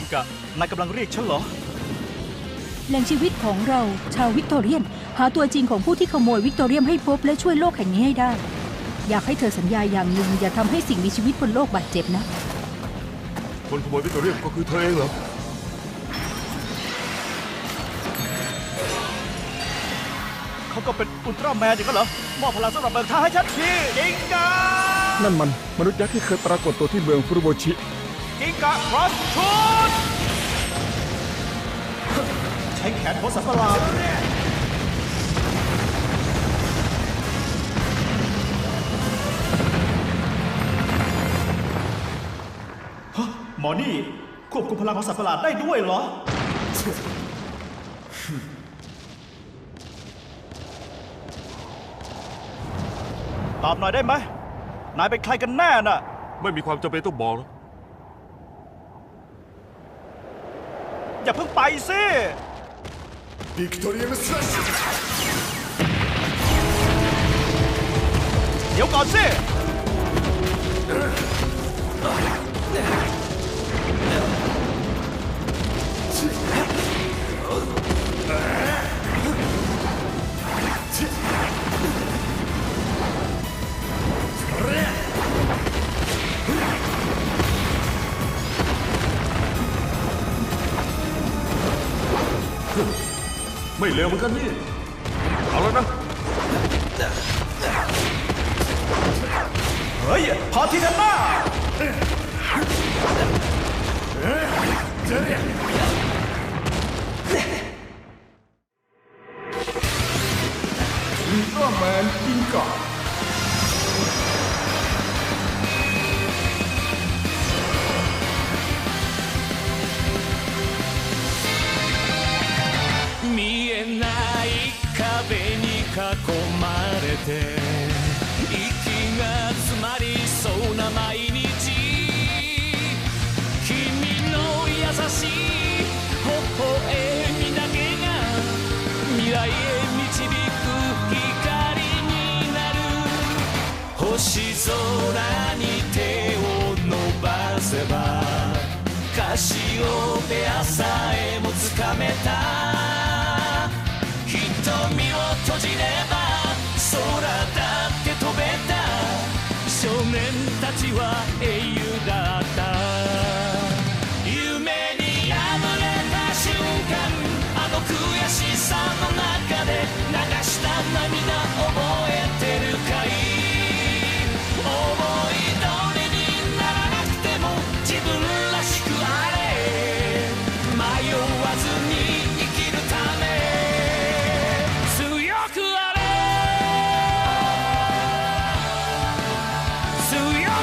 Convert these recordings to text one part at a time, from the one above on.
กิงกะนายกำลังเรียกฉันเหรอ แหล่งชีวิตของเราชาววิกตอเรียน หาตัวจริงของผู้ที่ขโมยวิกตอเรียมให้พบและช่วยโลกแห่งนี้ให้ได้ อยากให้เธอสัญญาอย่างหนึ่งอย่าทำให้สิ่งมีชีวิตบนโลกบาดเจ็บนะ คนขโมยวิกตอเรียมก็คือเธอเองเหรอ เขาก็เป็นอุลตร้าแมนอย่างนั้นเหรอ มอบพลังสำหรับเบิกทางให้ฉันทีกิงกะนั่นมันมนุษย์ยักษ์ที่เคยปรากฏตัวที่เมืองฟุรุโบชิ กิงกะครอสชูดใช้แขนของสัตว์ประหลาดฮะหมอนี่ ควบคุมพลังของสัตว์ประหลาดได้ด้วยเหรอ ตอบหน่อยได้ไหม นายเป็นใครกันแน่น่ะ ไม่มีความจำเป็นต้องบอกนะอ ย่าเพิ่งไปสิ ビクトリアムスラッシュ เดี๋ยวก่อนสิ ไม่เลวเหมือนกันนี่เれて息が詰まりそうな毎日。君の優しい微笑みだけが未来へ導く光になる。星空に手を伸ばせばカシオペアさえ ต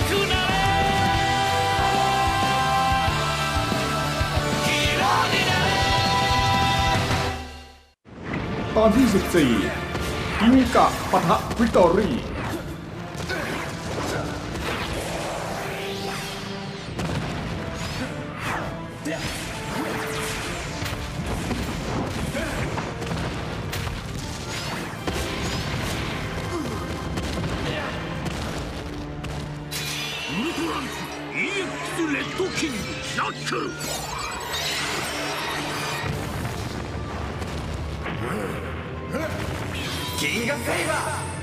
อนที่ 14กิงกะปะทะวิกตอรี่ キングジャックギンガセイバー。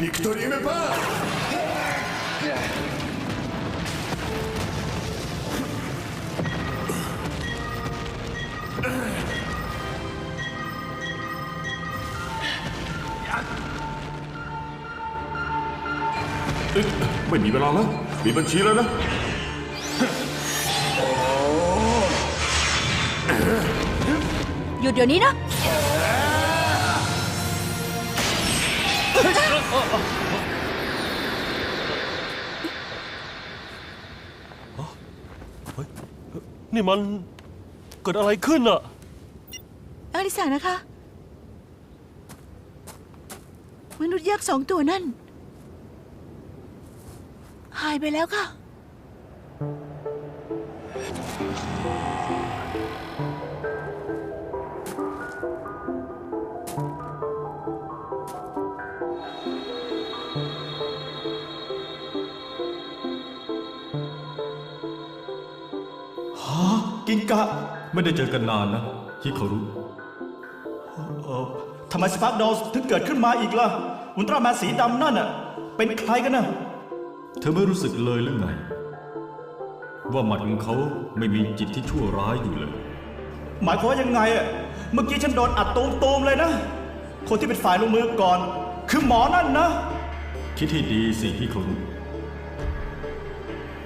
ビクトリウムパー ไม่มีเวลาแล้ว มีบัญชีแล้วนะหยุดเดี๋ยวนี้นะนี่มันเกิดอะไรขึ้นอะอลิสานะคะ มนุษย์ยักษ์สองตัวนั่น หายไปแล้วค่ะ ฮะกินกะ ไม่ได้เจอกันนานนะที่เขารู้ทำไมสปาร์คดอลถึงเกิดขึ้นมาอีกล่ะ อุลตร้าแมนสีดำนั่นน่ะ เป็นใครกันน่ะ เธอไม่รู้สึกเลยหรือไง ว่าหมัดของเขาไม่มีจิตที่ชั่วร้ายอยู่เลย หมายความว่ายังไงอะเมื่อกี้ฉันโดนอัดตูมๆเลยนะ คนที่เป็นฝ่ายลงมือก่อน คือหมอนั่นนะ คิดให้ดีสิฮิคารุ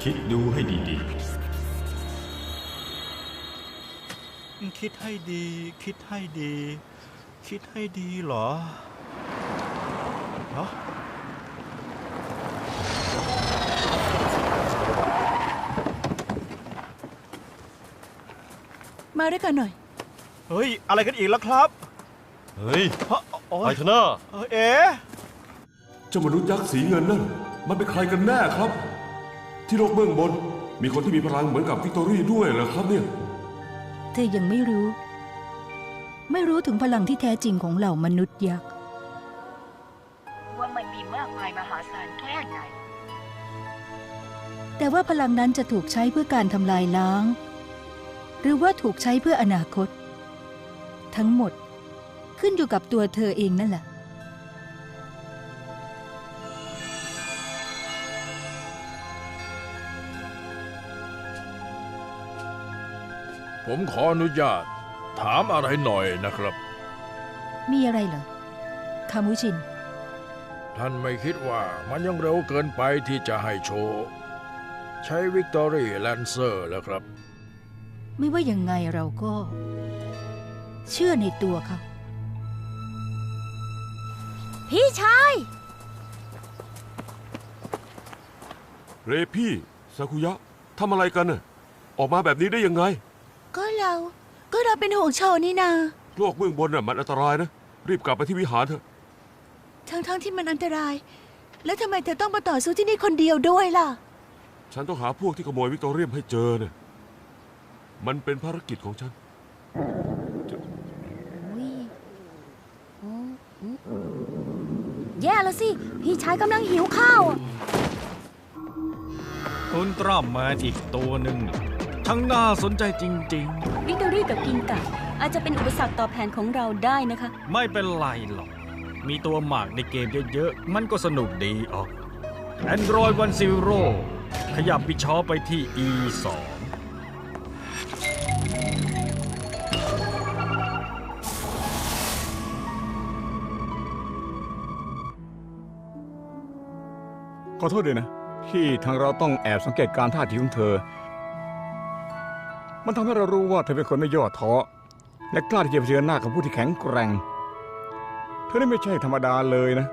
คิดดูให้ดีคิดให้ดี คิดให้ดี คิดให้ดีเหรอฮะ มาด้วยกันหน่อย เฮ้ย อะไรกันอีกแล้วครับเฮ้ยฮะโอ๊ไปยเถอะนะเออเอ๊ะเจ้ามนุษย์ยักษ์สีเงินนั่น มันเป็นใครกันแน่ครับ ที่โลกเบื้องบน มีคนที่มีพลังเหมือนกับวิกตอรี่ด้วยเหรอครับเนี่ย เธอยังไม่รู้ ไม่รู้ถึงพลังที่แท้จริงของเหล่ามนุษย์ยักษ์ ว่ามันมีมากมายมหาศาลแค่ไหน แต่ว่าพลังนั้นจะถูกใช้เพื่อการทำลายล้าง หรือว่าถูกใช้เพื่ออนาคต ทั้งหมดขึ้นอยู่กับตัวเธอเองนั่นแหละ ผมขออนุญาต ถามอะไรหน่อยนะครับ มีอะไรเหรอ คามุชิน ท่านไม่คิดว่ามันยังเร็วเกินไปที่จะให้โชว์ ใช้วิกตอรี่แลนเซอร์แล้วครับ ไม่ว่ายังไงเราก็ เชื่อในตัวเขา พี่ชาย เรพี่ซากุยะทำอะไรกันน่ะ ออกมาแบบนี้ได้ยังไง ก็เรา ก็เราเป็นห่วงโชว์นี่นาโลกเบื้องบนน่ะมันอันตรายนะ รีบกลับไปที่วิหารเถอะ ทั้งๆที่มันอันตราย แล้วทำไมเธอต้องมาต่อสู้ที่นี่คนเดียวด้วยล่ะ ฉันต้องหาพวกที่ขโมยวิกตอเรียมให้เจอเนี่ย มันเป็นภารกิจของฉันแย่แล้วสิ พี่ชายกำลังหิวข้าวคุณตร้อมมาอีกตัวหนึ่งทั้งน่าสนใจจริง วิกตอรี่กับกินกะอาจจะเป็นอุปสรรคต่อแผนของเราได้นะคะไม่เป็นไรหรอก มีตัวหมากในเกมเยอะๆ มันก็สนุกดีออกตวันซีโร่ขยับบิชอไปที่ E2 ขอโทษด้วยนะ ที่ทางเราต้องแอบสังเกตการท่าทีของเธอ มันทำให้เรารู้ว่าเธอเป็นคนไม่ย่อท้อและกล้าที่จะเผชิญหน้ากับผู้ที่แข็งแกร่ง เธอนี่ไม่ใช่ธรรมดาเลยนะ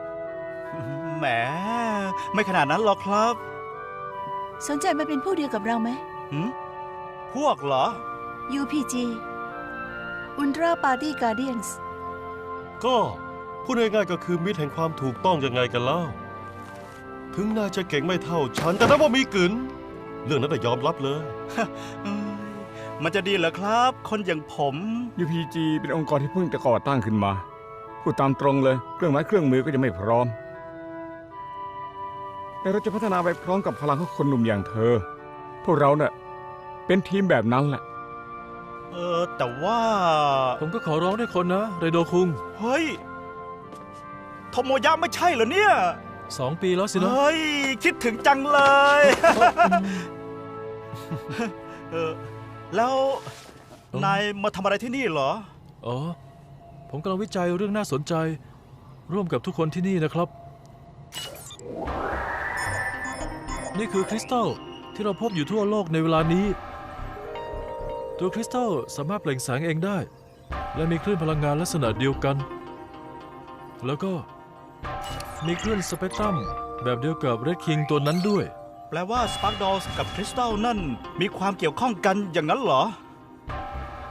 แหม ไม่ขนาดนั้นหรอกครับสนใจมาเป็นผู้เดียวกับเราไหม หืมพวกเหรอ UPG Ultra Party Guardians ก็พูดง่ายๆก็คือมิตรแห่งความถูกต้องยังไงกันเล่า ถึงนายจะเก่งไม่เท่าฉัน แต่ถ้าว่ามีกึนเรื่องนั้นน่ะยอมรับเลยอืมมันจะดีเหรอครับ คนอย่างผม UPG เป็นองค์กรที่เพิ่งจะก่อตั้งขึ้นมา พูดตามตรงเลย เครื่องไม้เครื่องมือก็จะไม่พร้อม แต่เราจะพัฒนาไปพร้อมกับพลังของคนหนุ่มอย่างเธอ พวกเราเนะ่ะเป็นทีมแบบนั้นแหละ เออ แต่ว่า ผมก็ขอร้องด้วยคนนะ เรโดคุง เฮ้ยโทโมยะไม่ใช่เหรอเนี่ย สองปีแล้วสินะ เฮ้ย คิดถึงจังเลย เออแล้วนายมาทำอะไรที่นี่เหรอ อ๋อ ผมกำลังวิจัยเรื่องน่าสนใจ ร่วมกับทุกคนที่นี่นะครับ นี่คือคริสตัลที่เราพบอยู่ทั่วโลกในเวลานี้ ตัวคริสตัลสามารถเปล่งแสงเองได้ และมีคลื่นพลังงานลักษณะเดียวกัน แล้วก็ มีคลื่นสเปกตรัมแบบเดียวกับเรดคิงตัวนั้นด้วย แปลว่าสปาร์ d ดอลกับคริสตัลนั่นมีความเกี่ยวข้องกันอย่างนั้นเหรอ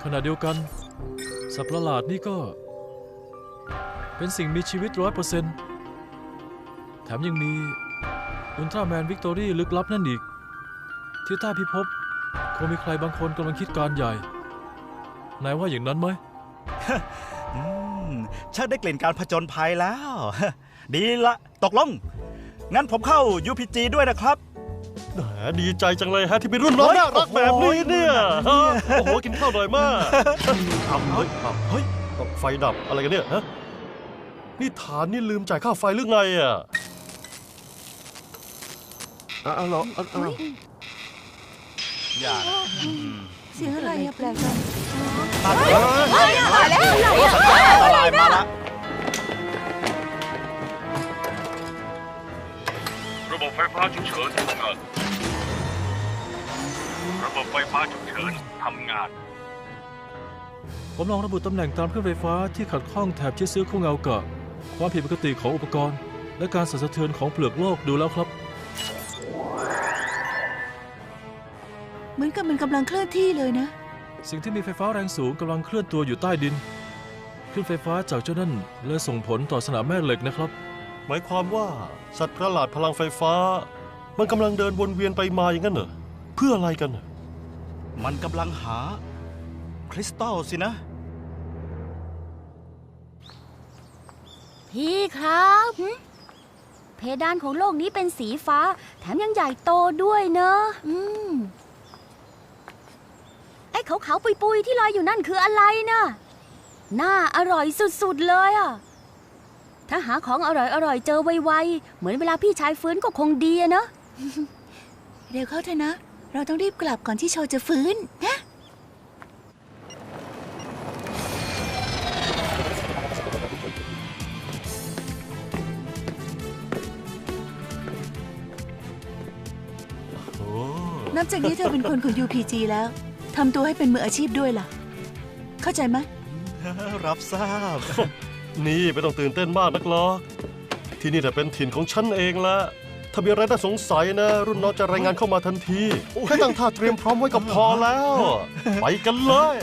ขณะเดียวกัน สัตว์ประหลาดนี่ก็ เป็นสิ่งมีชีวิตร้อยเปอร์เซ็นต์แถมยังมีอุลตร้าแมนวิกตอรี่ลึกลับนั่นอีก ที่ใต้พิภพคงมีใครบางคนกำลังคิดการใหญ่ นายว่าอย่างนั้นไหม อืมชักได้กลิ่นการผจญภัยแล้ว ดีละตกลง งั้นผมเข้า UPG ด้วยนะครับ แหมดีใจจังเลยฮะที่มีรุ่นน้องน่ารักแบบนี้เนี่ยฮะโอ้โหกินข้าวหน่อยมากทำเฮ้ยอ้าวเฮ้ยไฟดับอะไรกันเนี่ยฮะนี่ฐานนี่ลืมจ่ายค่าไฟหรือไงอะเอาเหรอเอาเอาอย่าเสียงอะไรอะแปลกจังตัดเลยมาแล้วสัญญาณอันตรายมาละ ฟฟ้าฉุกเฉินทำงาน ระบบไฟฟ้าฉุกเฉินทำงาน ผมลองระบุตำแหน่งตามเครื่องไฟฟ้าที่ขัดข้องแถบที่ซื้อคู่เงากะความผิดปกติของอุปกรณ์ และการสั่นสะเทือนของเปลือกโลกดูแล้วครับ เหมือนกับมันกำลังเคลื่อนที่เลยนะ สิ่งที่มีไฟฟ้าแรงสูงกำลังเคลื่อนตัวอยู่ใต้ดินคลื่นไฟฟ้าจากเจ้านั่นเลยส่งผลต่อสนามแม่เหล็กนะครับ หมายความว่าสัตว์ประหลาดพลังไฟฟ้า มันกำลังเดินวนเวียนไปมาอย่างนั้นเหรอ เพื่ออะไรกันน่ะมันกำลังหา คริสตัลสินะ พี่ครับเพดานของโลกนี้เป็นสีฟ้า แถมยังใหญ่โตด้วยเนอะอืมไอ้ขาวๆปุยๆที่ลอยอยู่นั่นคืออะไรนะน่าอร่อยสุดๆเลยอะ ถ้าหาของอร่อยๆเจอไวๆเหมือนเวลาพี่ชายฟื้นก็คงดีอะเนอะเร็วเข้าเถอะนะ เราต้องรีบกลับก่อนที่โชว์จะฟื้นนะโอ้นับจากนี้เธอเป็นคนของ UPG แล้วทำตัวให้เป็นมืออาชีพด้วยล่ะ เข้าใจไหมรับทราบ นี่ไม่ต้องตื่นเต้นมากนักหรอกที่นี่แต่เป็นถิ่นของฉันเองละถ้ามีอะไรน่าสงสัยนะ รุ่นน้องจะรายงานเข้ามาทันทีแค่ตั้งท่าเตรียมพร้อมไว้ก็พอแล้ว ไปกันเลย